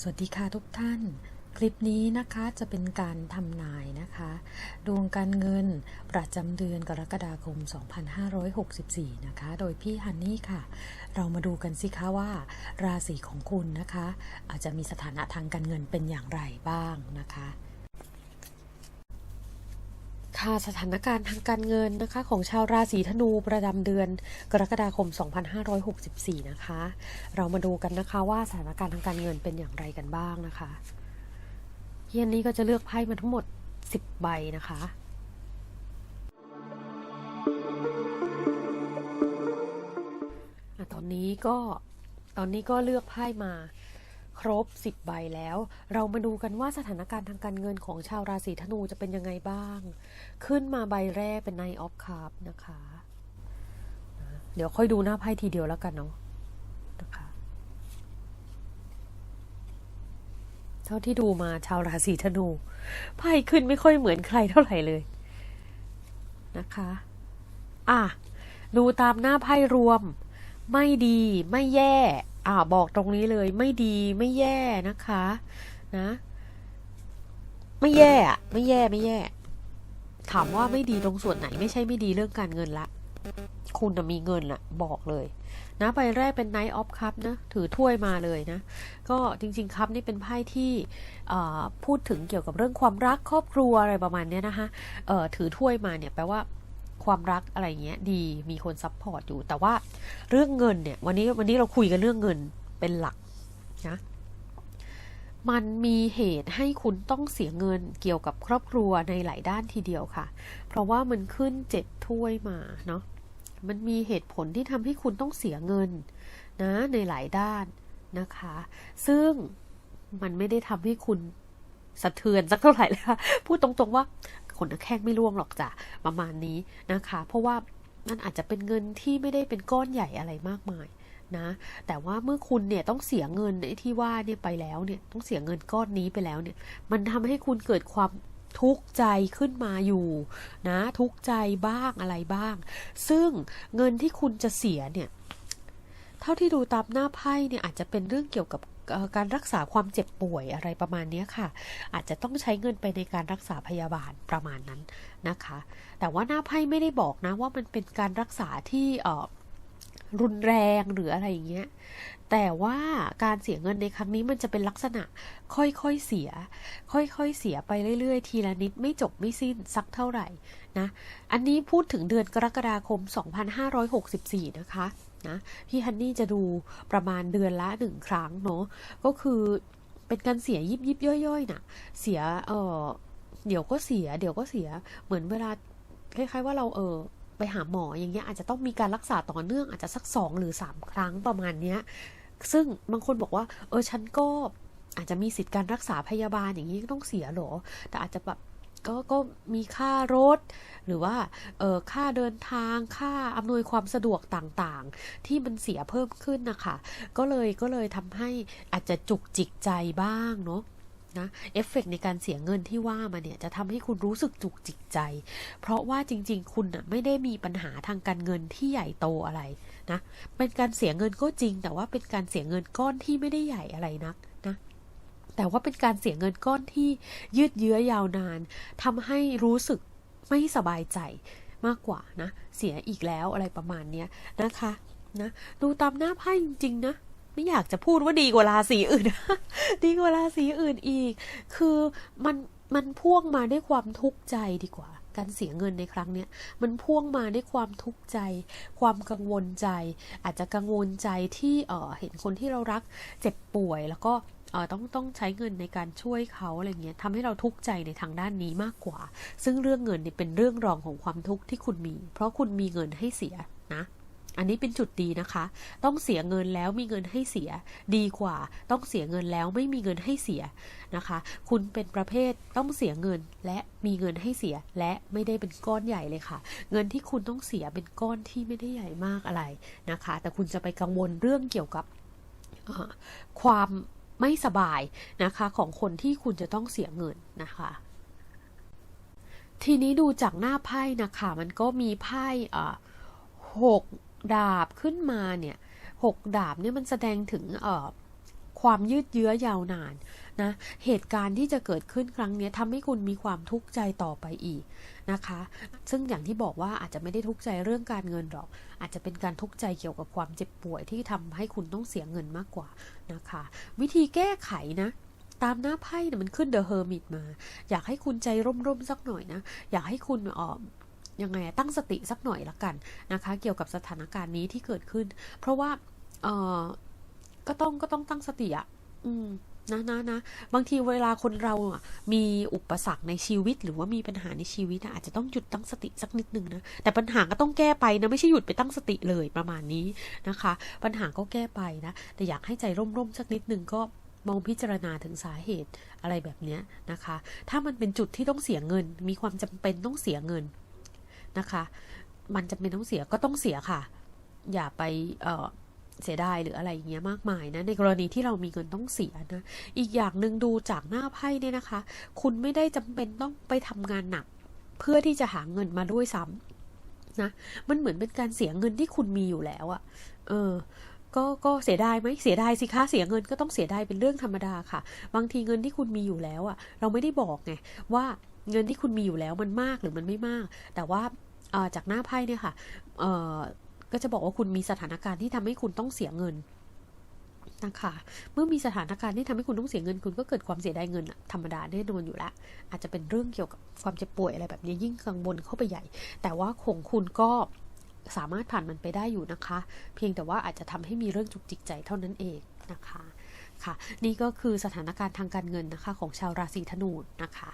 สวัสดีค่ะทุกท่าน คลิปนี้นะคะจะเป็นการทำนายนะคะ ดวงการเงินประจำเดือนกรกฎาคม 2564 นะคะ โดยพี่ฮันนี่ค่ะ เรามาดูกันสิคะว่า ราศีของคุณนะคะ อาจจะมีสถานะทางการเงินเป็นอย่างไรบ้างนะคะ ค่ะสถานการณ์ทางการเงินนะคะ ของชาวราศีธนูประจำเดือน กรกฎาคม 2564 นะคะ เรามาดูกันนะคะว่าสถานการณ์ทางการเงินเป็นอย่างไรกันบ้างนะคะเฮียนนี้ก็จะเลือกไพ่มาทั้งหมด 10 ใบนะคะตอนนี้ก็ตอนนี้ก็เลือกไพ่มา ครบ 10 ใบแล้ว เรามาดูกันว่าสถานการณ์ทางการเงินของชาวราศีธนูจะเป็นยังไงบ้าง ขึ้นมาใบแรกเป็น Knight of Cups นะคะ เดี๋ยวค่อยดูหน้าไพ่ทีเดียวแล้วกันเนาะนะคะเท่าที่ดูมาชาวราศีธนูไพ่ขึ้นไม่ค่อยเหมือนใครเท่าไหร่เลยนะคะ อะ ดูตามหน้าไพ่รวม ไม่ดีไม่แย่ อ่าบอกตรงนี้เลยไม่ดีไม่แย่นะคะนะ ไม่แย่อะไม่แย่ไม่แย่ ถามว่าไม่ดีตรงส่วนไหน ไม่ใช่ไม่ดีเรื่องการเงินละ คุณมีเงินละบอกเลย นะใบแรกเป็น Knight of Cup นะถือถ้วยมาเลยนะ ก็จริงๆ ครับนี่เป็นไพ่ที่พูดถึงเกี่ยวกับเรื่องความรักครอบครัวอะไรประมาณเนี้ยนะคะถือถ้วยมาเนี่ยแปลว่า ความรักอะไรเงี้ยดีมีคนซัพพอร์ตอยู่ แต่ว่าเรื่องเงินเนี่ยวันนี้วันนี้เราคุยกันเรื่องเงินเป็นหลักนะมันมีเหตุให้คุณต้องเสียเงินเกี่ยวกับครอบครัวในหลายด้านทีเดียวค่ะ เพราะว่ามันขึ้นเจ็ดถ้วยมาเนาะมันมีเหตุผลที่ทำให้คุณต้องเสียเงินนะในหลายด้านนะคะ ซึ่งมันไม่ได้ทำให้คุณสะเทือนสักเท่าไหร่เลยค่ะพูดตรงๆว่า ขนแข้งไม่ร่วงหรอกจ้ะประมาณนี้นะคะ เพราะว่ามันอาจจะเป็นเงินที่ไม่ได้เป็นก้อนใหญ่อะไรมากมายนะ แต่ว่าเมื่อคุณเนี่ยต้องเสียเงินไอ้ที่ว่าเนี่ยไปแล้วเนี่ยต้องเสียเงินก้อนนี้ไปแล้วเนี่ย มันทำให้คุณเกิดความทุกข์ใจขึ้นมาอยู่นะ ทุกข์ใจบ้างอะไรบ้าง ซึ่งเงินที่คุณจะเสียเนี่ย เท่าที่ดูตามหน้าไพ่เนี่ยอาจจะเป็นเรื่องเกี่ยวกับ การรักษาความเจ็บป่วยอะไรประมาณนี้ค่ะ อาจจะต้องใช้เงินไปในการรักษาพยาบาลประมาณนั้นนะคะ แต่ว่าหน้าไพ่ไม่ได้บอกนะว่ามันเป็นการรักษาที่รุนแรงหรืออะไรอย่างเงี้ย แต่ว่าการเสียเงินในครั้งนี้มันจะเป็นลักษณะค่อยๆเสีย ค่อยๆเสียไปเรื่อยๆ ทีละนิดไม่จบไม่สิ้นสักเท่าไหร่นะ อันนี้พูดถึงเดือนกรกฎาคม 2564 นะคะ นะพี่ฮันนี่จะดูประมาณเดือนละหนึ่งครั้งเนาะก็คือเป็นการเสียยิบยิบย่อยๆน่ะ เสียเออเดี๋ยวก็เสีย เดี๋ยวก็เสียเหมือนเวลาคล้ายๆว่าเราเออไปหาหมออย่างเงี้ยอาจจะต้องมีการรักษาต่อเนื่องอาจจะสักสองหรือสามครั้งประมาณเนี้ย ซึ่งบางคนบอกว่า เออฉันก็อาจจะมีสิทธิ์การรักษาพยาบาลอย่างนี้ต้องเสียหรอ แต่อาจจะแบบ ก็ก็มีค่ารถ หรือว่าเออค่าเดินทางค่าอำนวยความสะดวกต่างๆ ที่มันเสียเพิ่มขึ้นนะคะก็เลยก็เลยทำให้อาจจะจุกจิกใจบ้างเนาะนะเอฟเฟกในการเสียเงินที่ว่ามาเนี่ยจะทำให้คุณรู้สึกจุกจิกใจ เพราะว่าจริง ๆ คุณน่ะไม่ได้มีปัญหาทางการเงินที่ใหญ่โตอะไรนะ เป็นการเสียเงินก็จริง แต่ว่าเป็นการเสียเงินก้อนที่ไม่ได้ใหญ่อะไรนัก แต่ว่าเป็นการเสียเงินก้อนที่ยืดเยื้อยาวนานทำให้รู้สึกไม่สบายใจมากกว่านะ เสียอีกแล้วอะไรประมาณเนี้ยนะคะนะดูตามหน้าไพ่จริง ๆ นะ ไม่อยากจะพูดว่าดีกว่าราศีอื่น ดีกว่าราศีอื่นอีก คือมันมันพ่วงมาด้วยความทุกข์ใจดีกว่า การเสียเงินในครั้งเนี้ยมันพ่วงมาด้วยความทุกข์ใจ ความกังวลใจ อาจจะกังวลใจที่เออเห็นคนที่เรารักเจ็บป่วยแล้วก็ ต้องต้องใช้เงินในการช่วยเขาอะไรเงี้ยทำให้เราทุกข์ใจในทางด้านนี้มากกว่า ซึ่งเรื่องเงินเนี่ยเป็นเรื่องรองของความทุกข์ที่คุณมี เพราะคุณมีเงินให้เสียนะ อันนี้เป็นจุดดีนะคะ ต้องเสียเงินแล้วมีเงินให้เสีย ดีกว่า ต้องเสียเงินแล้วไม่มีเงินให้เสียนะคะ คุณเป็นประเภทต้องเสียเงินและมีเงินให้เสียและไม่ได้เป็นก้อนใหญ่เลยค่ะ เงินที่คุณต้องเสียเป็นก้อนที่ไม่ได้ใหญ่มากอะไรนะคะ แต่คุณจะไปกังวลเรื่องเกี่ยวกับความ ไม่สบายนะคะของคนที่คุณจะต้องเสียเงินนะคะทีนี้ดูจากหน้าไพ่นะคะ มันก็มีไพ่อ่าหกดาบขึ้นมาเนี่ยหกดาบเนี่ยมันแสดงถึงเออ ความยืดเยื้อยาวนานนะ เหตุการณ์ที่จะเกิดขึ้นครั้งนี้ทำให้คุณมีความทุกข์ใจต่อไปอีกนะคะ ซึ่งอย่างที่บอกว่าอาจจะไม่ได้ทุกข์ใจเรื่องการเงินหรอก อาจจะเป็นการทุกข์ใจเกี่ยวกับความเจ็บป่วยที่ทำให้คุณต้องเสียเงินมากกว่านะคะ วิธีแก้ไขนะตามหน้าไพ่เนี่ยมันขึ้นเดอะเฮอร์มิตมา อยากให้คุณใจร่มๆสักหน่อยนะ อยากให้คุณเออยังไงตั้งสติสักหน่อยละกันนะคะ เกี่ยวกับสถานการณ์นี้ที่เกิดขึ้น เพราะว่า ก็ต้องก็ต้องตั้งสติอะอืมนะนะนะบางทีเวลาคนเราอะมีอุปสรรคในชีวิต หรือว่ามีปัญหาในชีวิตอะอาจจะต้องหยุดตั้งสติสักนิดนึงนะแต่ปัญหาก็ต้องแก้ไปนะไม่ใช่หยุดไปตั้งสติเลยประมาณนี้นะคะ ปัญหาก็แก้ไปนะ แต่อยากให้ใจร่มๆสักนิดนึงก็มองพิจารณาถึงสาเหตุอะไรแบบเนี้ยนะคะ ถ้ามันเป็นจุดที่ต้องเสียเงิน มีความจำเป็นต้องเสียเงินนะคะ มันจำเป็นต้องเสียก็ต้องเสียค่ะ อย่าไปเออ เสียดายหรืออะไรอย่างเงี้ยมากมายนะในกรณีที่เรามีเงินต้องเสียนะอีกอย่างหนึ่งดูจากหน้าไพ่เนี่ยนะคะ คุณไม่ได้จำเป็นต้องไปทำงานหนัก เพื่อที่จะหาเงินมาด้วยซ้ำนะมันเหมือนเป็นการเสียเงินที่คุณมีอยู่แล้วอะเออก็ก็เสียดายไหมเสียดายสิคะเสียเงินก็ต้องเสียดายเป็นเรื่องธรรมดาค่ะ บางทีเงินที่คุณมีอยู่แล้วอะเราไม่ได้บอกไงว่าเงินที่คุณมีอยู่แล้วมันมากหรือมันไม่มาก แต่ว่าจากหน้าไพ่เนี่ยค่ะ ก็จะบอกว่าคุณมีสถานการณ์ที่ทำให้คุณต้องเสียเงินนะคะเมื่อมีสถานการณ์ที่ทำให้คุณต้องเสียเงินคุณก็เกิดความเสียดายเงินธรรมดาแน่นอนอยู่แล้วอาจจะเป็นเรื่องเกี่ยวกับความเจ็บป่วยอะไรแบบนี้ยิ่งกังวลเข้าไปใหญ่ แต่ว่าของคุณก็สามารถผ่านมันไปได้อยู่นะคะ เพียงแต่ว่าอาจจะทำให้มีเรื่องจุกจิกใจเท่านั้นเองนะคะค่ะ นี่ก็คือสถานการณ์ทางการเงินนะคะของชาวราศีธนูนะคะ